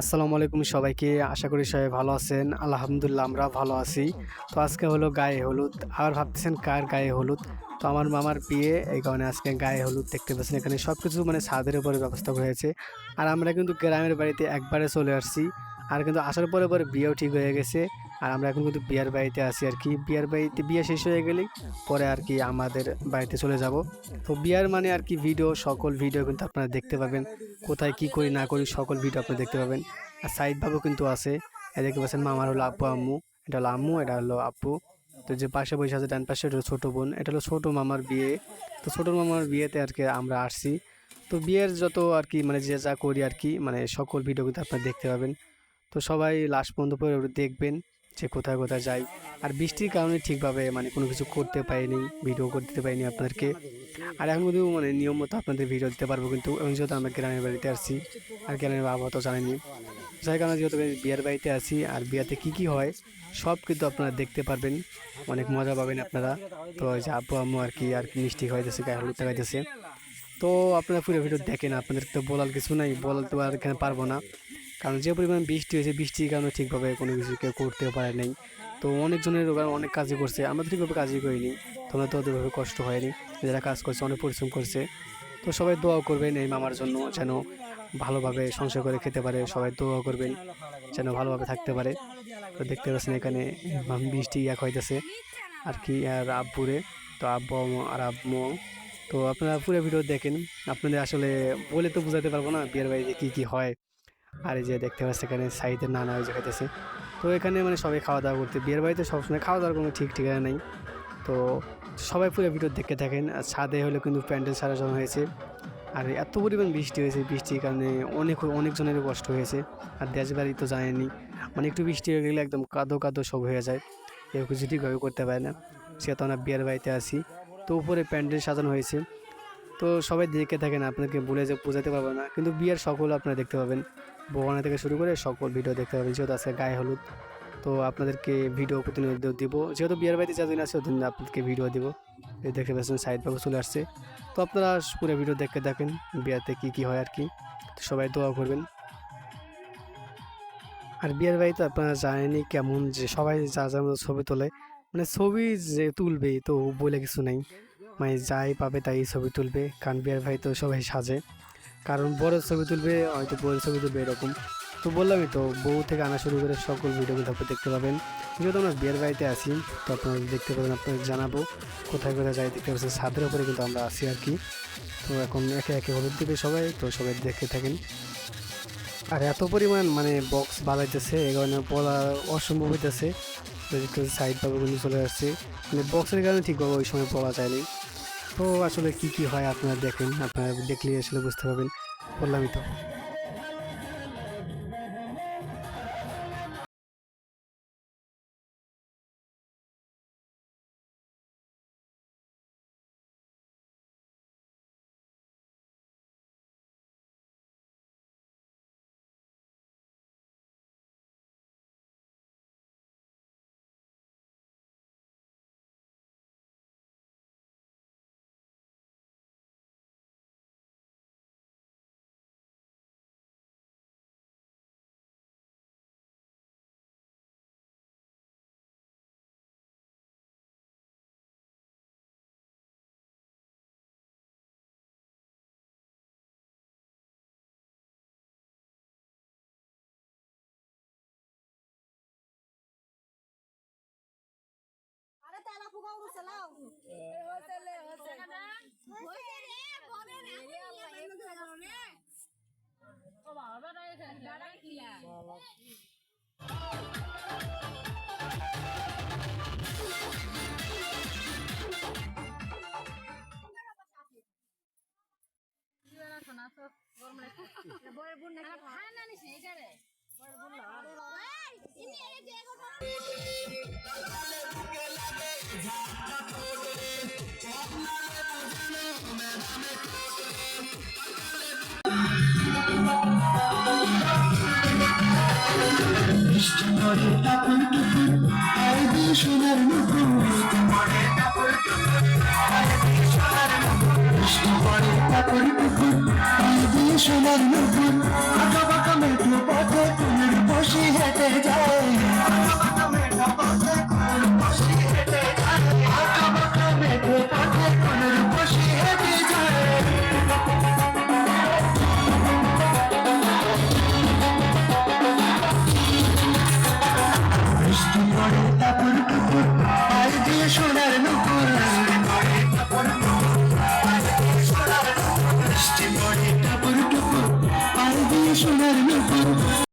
আসসালামু আলাইকুম সবাইকে। আশা করি সবাই ভালো আছেন। আলহামদুলিল্লাহ, আমরা ভালো আছি। তো আজকে হলো গায়ে হলুদ। আবার ভাবতেছেন কার গায়ে হলুদ? তো আমার মামার বিয়ে, এই কারণে আজকে গায়ে হলুদ দেখতে পাচ্ছেন এখানে। সব কিছু মানে ছাদের উপরে ব্যবস্থা হয়েছে। আর আমরা কিন্তু গ্রামের বাড়িতে একবারে চলে আসছি। আর কিন্তু আসার পরে পরে বিয়েও ঠিক হয়ে গেছে। আর আমরা এখন কিন্তু বিয়ের বাড়িতে আছি আর কি। বিয়ার বাড়িতে বিয়ে শেষ হয়ে গেলেই পরে আর কি আমাদের বাড়িতে চলে যাব। তো বিয়ার মানে আর কি ভিডিও সকল ভিডিও কিন্তু আপনারা দেখতে পাবেন। কোথায় কি করি না করি সকল ভিডিও আপনি দেখতে পাবেন। আর সাইড বাবু কিন্তু আছে। দেখতে পাচ্ছেন মামার হলো আব্বু আম্মু। এটা হলো আম্মু, এটা হলো আব্বু তো যে পাশে বসে আছে, ডান পাশে এটা ছোটো বোন। এটা হলো ছোটো মামার বিয়ে। তো ছোটো মামার বিয়েতে আর কি আমরা আসছি। তো বিয়ের যত আর কি মানে যে যা করি আর কি মানে সকল ভিডিও কিন্তু আপনারা দেখতে পাবেন। তো সবাই লাস্ট পর্যন্ত পরে দেখবেন। যে কোথায় কোথায় যাই। আর বৃষ্টির কারণে ঠিকভাবে মানে কোনো কিছু করতে পারিনি ভিডিও করে দিতে পারিনি আপনাদেরকে। আর এখন কিন্তু মানে নিয়ম মতো আপনাদের ভিডিও দিতে পারব কিন্তু এবং যেহেতু আমরা গ্রামের বাড়িতে আসছি আর গ্রামের আবহাওয়া তো জানেনি যাই কারণে যেহেতু বিয়ের বাড়িতে আছি আর বিয়েতে কি কি হয়, সব কিন্তু আপনারা দেখতে পারবেন। অনেক মজা পাবেন আপনারা। তো যে আব্বু আম্মু আর কি, আর মিষ্টি খাইতেছে গায়ে হলুদ খাইতেছে তো আপনারা পুরো ভিডিও দেখেন, আপনাদের তো বলার কিছু নাই বলতে আর এখানে পারব না। কারণ যে পরিমাণ বৃষ্টি হয়েছে, বৃষ্টির কারণে ঠিকভাবে কোনো কিছু কেউ করতেও পারে নাই। তো অনেকজনের ওখানে অনেক কাজই করছে। আমরা ঠিকভাবে কাজই করিনি। তোমরা তো ওদেরভাবে কষ্ট হয়নি। যারা কাজ করছে, অনেক পরিশ্রম করছে। তো সবাই দোয়া করবেন এই মামার জন্য যেন ভালোভাবে সংসার করে খেতে পারে। সবাই দোয়া করবেন যেন ভালোভাবে থাকতে পারে। তো দেখতে পাচ্ছেন এখানে বৃষ্টি এক হইতেছে। আর কি, আর আব্বুরে, তো আব্বু আর আব্বু তো আপনারা পুরো ভিডিও দেখেন। আপনাদের আসলে বলে তো বোঝাতে পারব না, বিয়ের বাড়িতে কী কী হয়। আর এই যে দেখতে পাচ্ছি এখানে সাইডে নানা ওই যে খাইতেছে। তো এখানে মানে সবাই খাওয়া দাওয়া করতে, বিয়ের বাড়িতে সবসময় খাওয়া দাওয়ার কোনো ঠিক ঠিকানা নেই। তো সবাই পুরো ভিডিও দেখে থাকেন, আর ছাদে হলে কিন্তু প্যান্ডেল সারানো হয়েছে। আর এত পরিমাণ বৃষ্টি হয়েছে, বৃষ্টির কারণে অনেক, অনেকজনেরও কষ্ট হয়েছে, আর দেশ বাড়ি তো জানেনি মানে একটু বৃষ্টি হয়ে গেলে একদম কাদো কাদো সব হয়ে যায়, কেউ কিছু ঠিকভাবে করতে পারে না। সে তো আমরা বিয়ের বাড়িতে আসি তো উপরে প্যান্ডেল সাজানো হয়েছে। তো সবাই দেখে থাকেন, আপনাকে বলে যে বোঝাতে পারব না। কিন্তু বিয়ের সকল আপনারা দেখতে পাবেন। বগানা থেকে শুরু করে সকল ভিডিও দেখতে পাবেন। যেহেতু আজকে গায়ে হলুদ, তো আপনাদেরকে ভিডিও প্রতিনিধিত্ব দিব। যেহেতু বিয়ের বাড়িতে যাদিন আছে ওদিন আপনাদেরকে ভিডিও দিব। এই দেখতে পাচ্ছেন সাইড বাবু চলে আসছে। তো আপনারা পুরো ভিডিও দেখে দেখেন বিয়াতে কী কী হয় আর কি। সবাই দোয়া করবেন। আর বিয়ের বাড়িতে আপনারা জানেনই কেমন যে সবাই যা যা মতো ছবি তোলে মানে ছবি যে তুলবে, তো বলে কিছু নেই। মানে যাই পাবে তাই ছবি তুলবে। কারণ বিয়ের ভাই তো সবাই সাজে। কারণ বড় ছবি তুলবে, হয়তো বড় ছবি তুলবে এরকম। তো বললামই তো, বউ থেকে আনা শুরু করে সকল ভিডিওগুলো আপনি দেখতে পাবেন। যেহেতু আমরা বিয়ের বাড়িতে আছি, তো আপনারা দেখতে পাবেন, আপনাদের জানাব কোথায় কোথায় যাই দেখতে পাচ্ছেন ছাদের উপরে কিন্তু আমরা আছি আর কি। তো এখন একে একে হলুদ দিবে সবাই, তো সবাই দেখে থাকেন। আর এত পরিমাণ মানে বক্স বাড়াইতেছে এ কারণে বলা অসম্ভব হইতেছে। সাইড পাবে চলে আসছে। মানে বক্সের কারণে ঠিকভাবে ওই সময় বলা যায়নি তো আসলে কি কি হয় আপনারা দেখেন আপনারা দেখলে আসলে বুঝতে পারবেন। বললামই তো। আরে তেলা ফুকা উড়ছে লাও হইছে লে হইছে হইছে রে বলে রে রে ও বাবা দাঁড়াই দাঁড়াই কিলা বড় বোন নাকি খানা নিছি এখানে বড় বোন না এই ইনি এই যে কথা করে টাপুর টুকুর আর দিয়ে সোনার মুকুর করে টাপুর টুকুর আর দিয়ে সোনার মুকুর